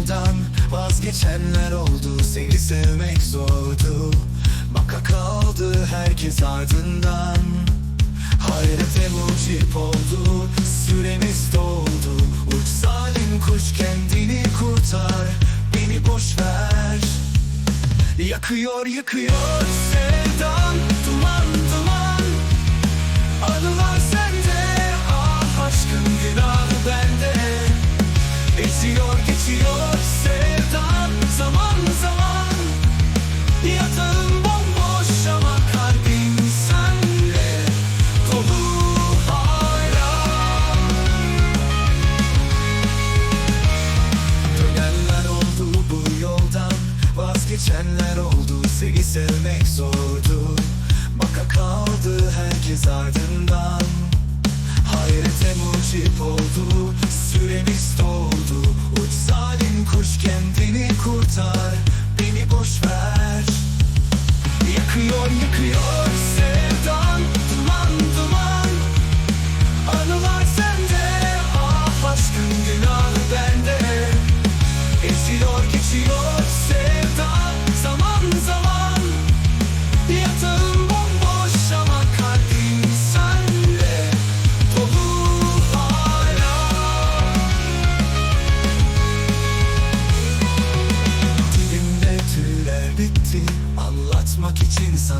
yoldan vazgeçenler oldu. Seni sevmek zordu. Baka kaldı herkes ardından. Hayrete mucip oldu. Süremiz doldu. Uç salim kuş kendini kurtar. Beni boş ver. Yakıyor yıkıyor sen Vazgeçenler oldu Seni sevmek zordu. Baka kaldı herkes ardından. Hayrete mucip oldu Süremiz doldu. Uç zalim kuş kendini kurtar Beni boş ver. Yakıyor yıkıyor sevdan Duman duman. Anılar sende Ah aşkın günahı bende. Esiyor geçiyor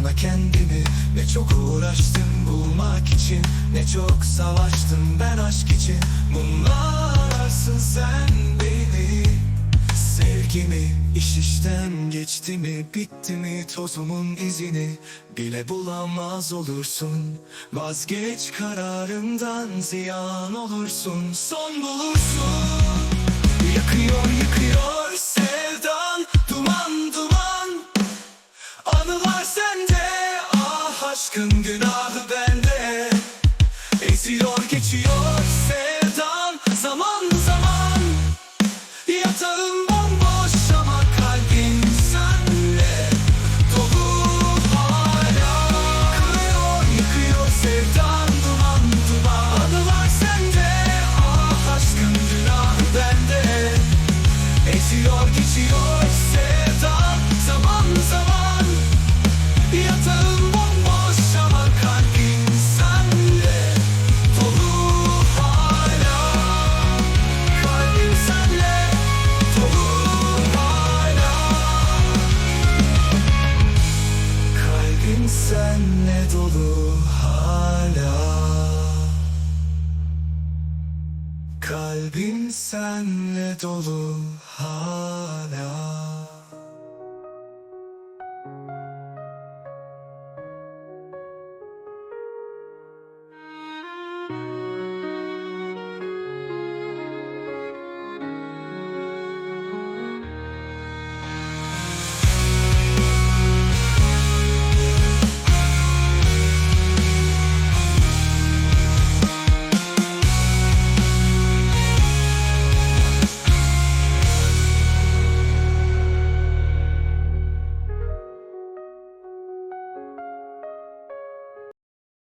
sana kendimi. Ne çok uğraştım bulmak için Ne çok savaştım ben aşk için. Bunlarsın sen beni. Sevgimi iş işten geçti mi bitti mi tozumun izini? Bile bulamaz olursun Vazgeç kararından ziyan olursun. Son bulursun Yakıyor yıkıyor sevdan duman duman. Anılar sende ah aşkın günahı bende. Esiyor geçiyor sevdan zaman zaman. Yatağım Kalbim senle dolu hala